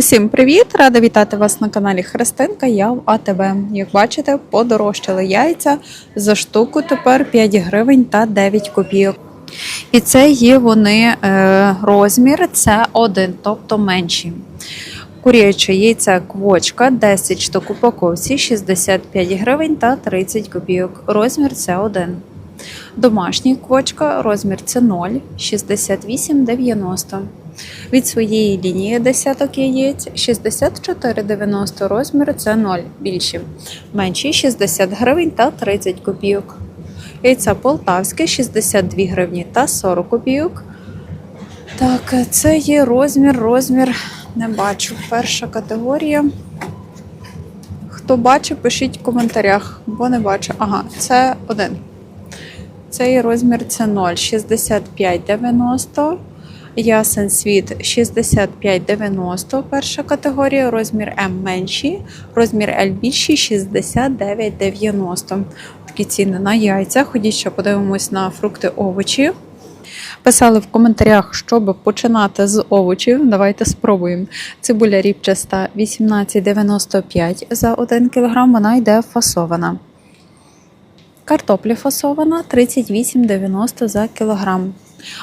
Усім привіт! Рада вітати вас на каналі Христинка. Я в АТБ. Як бачите, подорожчали яйця за штуку тепер 5 гривень та 9 копійок. І це є вони е, розмір, це один, тобто менші. Куряче яйце квочка 10 штук упаковці 65 гривень та 30 копійок. Розмір це один. Домашній квочка, розмір це 0, 68,90. Від своєї лінії десяток яєць 64,90 розмір це 0 більші. Менші 60 гривень та 30 копійок. Яйця полтавське 62 гривні та 40 копійок. Так, це є розмір, розмір не бачу. Перша категорія. Хто бачить, пишіть в коментарях, бо не бачу. Ага, це один. Цей розмір це 0, 65,90. Ясен світ 65,90 перша категорія, розмір М менший, розмір L більший 69,90. Такі ціни на яйця. Ходіть ще подивимось на фрукти, овочі. Писали в коментарях, щоб починати з овочів. Давайте спробуємо. Цибуля ріпчаста 18,95 за 1 кг, вона йде фасована. Картопля фасована 38,90 за кілограм.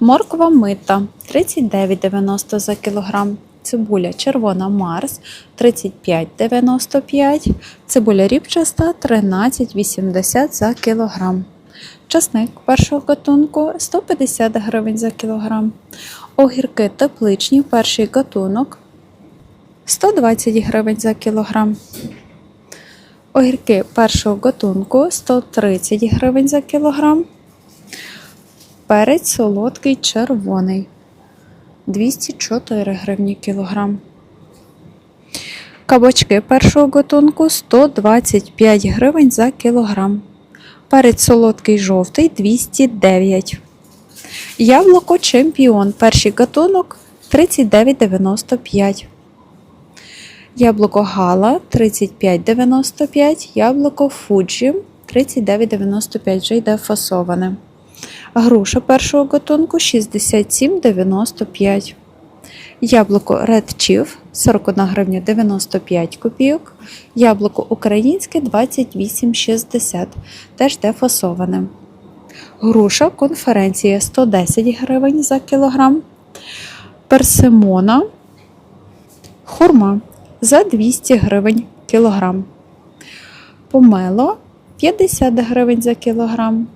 Морква мита 39,90 за кілограм. Цибуля червона Марс 35,95. Цибуля ріпчаста 13,80 за кілограм. Часник першого гатунку 150 гривень за кілограм. Огірки тепличні перший гатунок 120 гривень за кілограм. Огірки першого гатунку 130 гривень за кілограм. Перець солодкий червоний 204 гривні кілограм. Кабачки першого гатунку 125 гривень за кілограм. Перець солодкий жовтий 209. Яблуко чемпіон. Перший гатунок 39,95. Яблуко Гала 35,95. Яблуко Фуджі 39,95. Вже йде фасоване. Груша першого гатунку 67,95. Яблуко Red Chief 41 гривня 95 копійок. Яблуко українське 28,60. Теж дефасоване. Груша конференція 110 гривень за кілограм. Персимона хурма за 200 гривень кілограм. Помело 50 гривень за кілограм.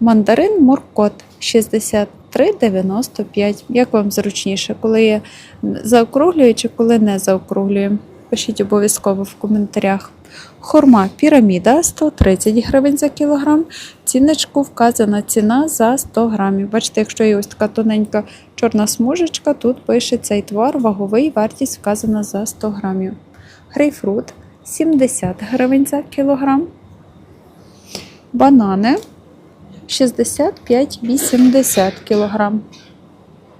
Мандарин Муркот 63,95. Як вам зручніше, коли я заокруглюю чи коли не заокруглюю? Пишіть обов'язково в коментарях. Хурма піраміда 130 гривень за кілограм. Ціночку вказана ціна за 100 грамів. Бачите, якщо є ось така тоненька чорна смужечка, тут пише цей товар, ваговий, вартість вказана за 100 грамів. Грейпфрут 70 гривень за кілограм. Банани 65-80 кг.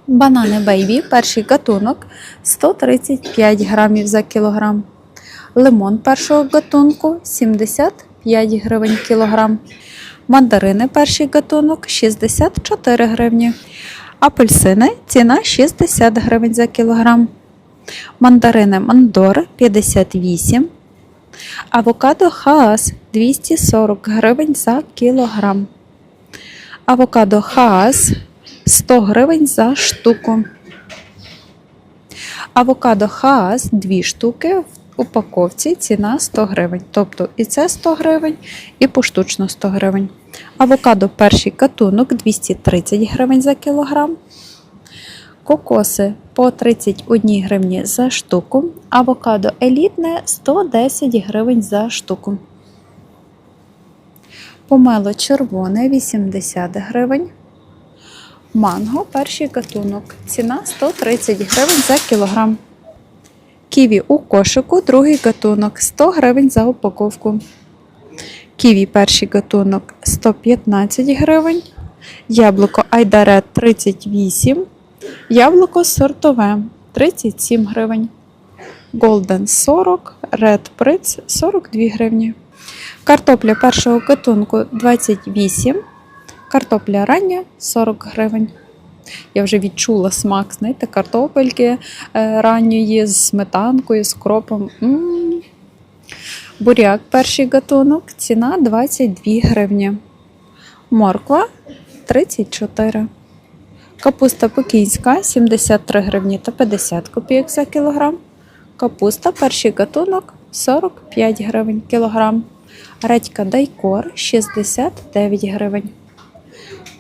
Банани бейбі, перший гатунок 135 грамів за кілограм. Лимон першого гатунку 75 гривень кілограм. Мандарини перший гатунок 64 гривні. Апельсини ціна 60 гривень за кілограм. Мандарини Мандор 58. Авокадо Хаас 240 гривень за кілограм. Авокадо Хаас 100 гривень за штуку. Авокадо Хаас 2 штуки в упаковці ціна 100 гривень. Тобто і це 100 гривень, і поштучно 100 гривень. Авокадо перший катунок 230 гривень за кілограм. Кокоси по 31 гривні за штуку. Авокадо елітне 110 гривень за штуку. Помело червоне 80 гривень. Манго перший гатунок. Ціна 130 гривень за кілограм. Ківі у кошику другий гатунок 100 гривень за упаковку. Ківі перший гатунок 115 гривень. Яблуко Айдарет 38. Яблуко сортове 37 гривень. Голден 40, Red Pritz 42 гривні. Картопля першого гатунку 28. Картопля рання 40 гривень. Я вже відчула смак, знаєте, картопельки е, ранньої з сметанкою, з кропом. Буряк перший гатунок, ціна 22 гривні. Морква 34. Капуста пекінська 73 гривні та 50 копійок за кілограм. Капуста перший гатунок 45 гривень кілограм. Редька дайкор 69 гривень.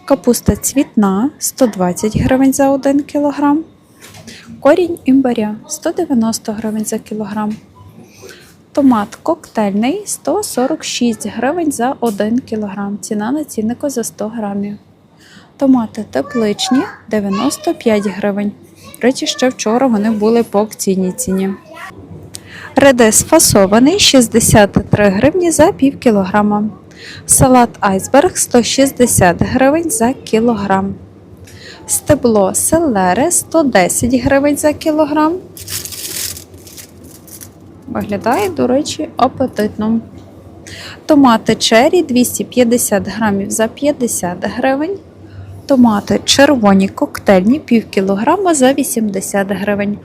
Капуста цвітна 120 гривень за 1 кілограм. Корінь імбаря 190 гривень за кілограм. Томат коктейльний 146 гривень за 1 кілограм. Ціна на ціннику за 100 грамів. Томати тепличні 95 гривень. Речі, ще вчора вони були по акційній ціні. Редис фасований 63 гривні за пів кілограма. Салат айсберг 160 гривень за кілограм. Стебло селери 110 гривень за кілограм. Виглядає, до речі, апетитно. Томати чері 250 грамів за 50 гривень. Томати червоні коктейльні пів кілограма за 80 гривень.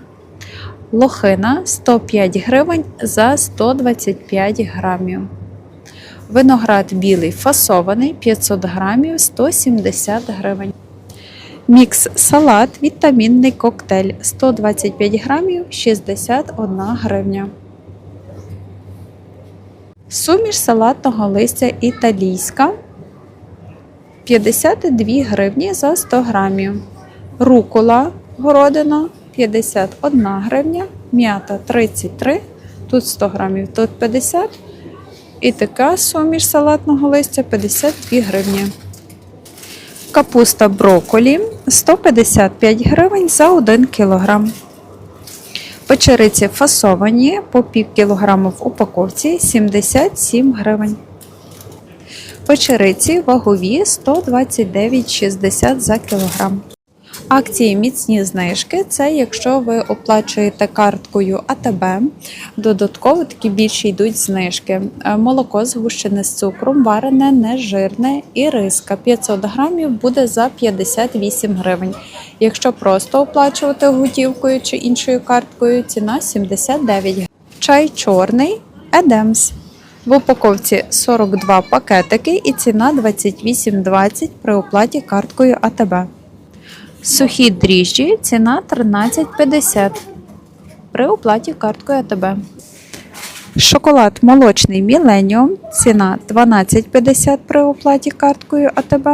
Лохина 105 гривень за 125 грамів. Виноград білий фасований 500 грамів 170 гривень. Мікс салат вітамінний коктейль 125 грамів 61 гривня. Суміш салатного листя італійська 52 гривні за 100 грамів. Рукола городина 51 гривня, м'ята 33, тут 100 грамів, тут 50. І така суміш салатного листя 52 гривні. Капуста брокколі 155 гривень за 1 кілограм. Печериці фасовані по пів кілограму в упаковці 77 гривень. Печериці вагові 129,60 за кілограм. Акції міцні знижки це якщо ви оплачуєте карткою АТБ, додатково такі більше йдуть знижки. Е, Молоко згущене з цукром, варене, нежирне і риска 500 грамів буде за 58 гривень. Якщо просто оплачувати готівкою чи іншою карткою, ціна 79 гривень. Чай чорний Едемс. В упаковці 42 пакетики і ціна 28,20 при оплаті карткою АТБ. Сухі дріжджі ціна 13,50 при оплаті карткою АТБ. Шоколад молочний Millennium ціна 12,50 при оплаті карткою АТБ.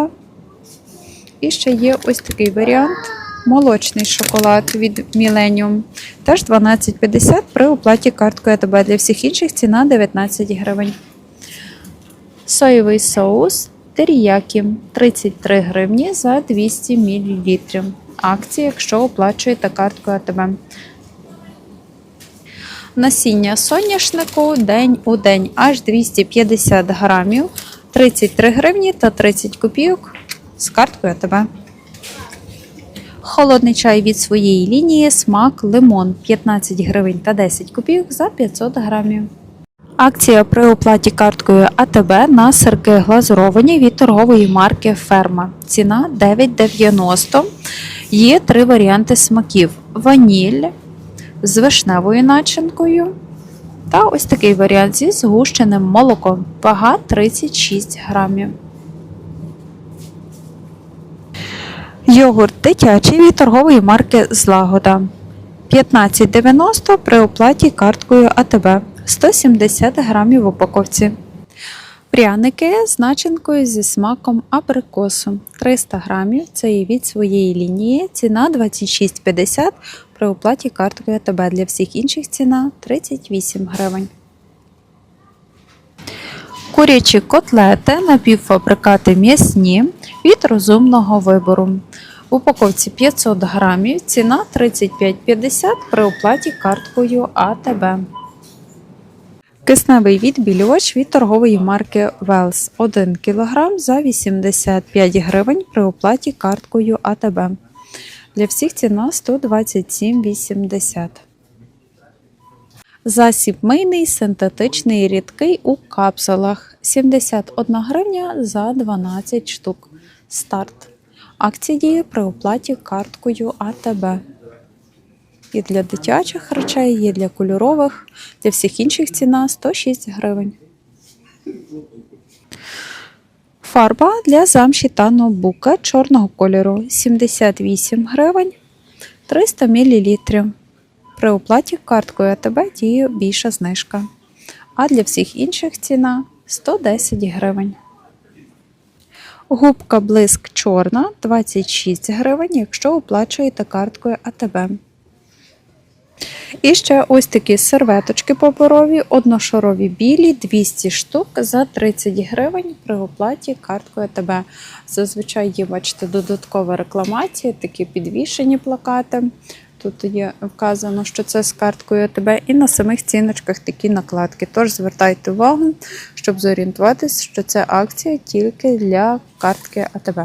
І ще є ось такий варіант. Молочний шоколад від Millennium. Теж 12,50 при оплаті карткою АТБ. Для всіх інших ціна 19 гривень. Соєвий соус теріякі 33 гривні за 200 мл. Акція, якщо оплачуєте карткою АТБ. Насіння соняшнику день у день аж 250 грамів, 33 гривні та 30 копійок з карткою АТБ. Холодний чай від своєї лінії смак лимон 15 гривень та 10 копійок за 500 грамів. Акція при оплаті карткою АТБ на сирки глазуровані від торгової марки Ферма. Ціна 9,90. Є три варіанти смаків: ваніль з вишневою начинкою. Та ось такий варіант зі згущеним молоком. Вага 36 грамів. Йогурт дитячий від торгової марки Злагода. 15,90 при оплаті карткою АТБ. 170 грамів в упаковці. Пряники з начинкою зі смаком абрикосу 300 грамів. Це є від своєї лінії. Ціна 26,50 при оплаті карткою АТБ. Для всіх інших ціна 38 гривень. Курячі котлети, напівфабрикати м'ясні від розумного вибору. В упаковці 500 грамів, ціна 35,50 при оплаті карткою АТБ. Кисневий відбілювач від торгової марки Wells 1 кг за 85 гривень при оплаті карткою АТБ. Для всіх ціна 127,80. Засіб мийний синтетичний рідкий у капсулах 71 гривня за 12 штук. Старт. Акція діє при оплаті карткою АТБ. І для дитячих речей, є для кольорових, для всіх інших ціна 106 гривень. Фарба для замші та ноутбука чорного кольору 78 гривень 300 мл. При оплаті карткою АТБ діє більша знижка. А для всіх інших ціна 110 гривень. Губка блиск чорна 26 гривень, якщо оплачуєте карткою АТБ. І ще ось такі серветочки паперові, одношарові білі, 200 штук за 30 гривень при оплаті карткою АТБ. Зазвичай є, бачите, додаткова рекламація, такі підвішені плакати. Тут є вказано, що це з карткою АТБ, і на самих ціночках такі накладки. Тож звертайте увагу, щоб зорієнтуватись, що це акція тільки для картки АТБ.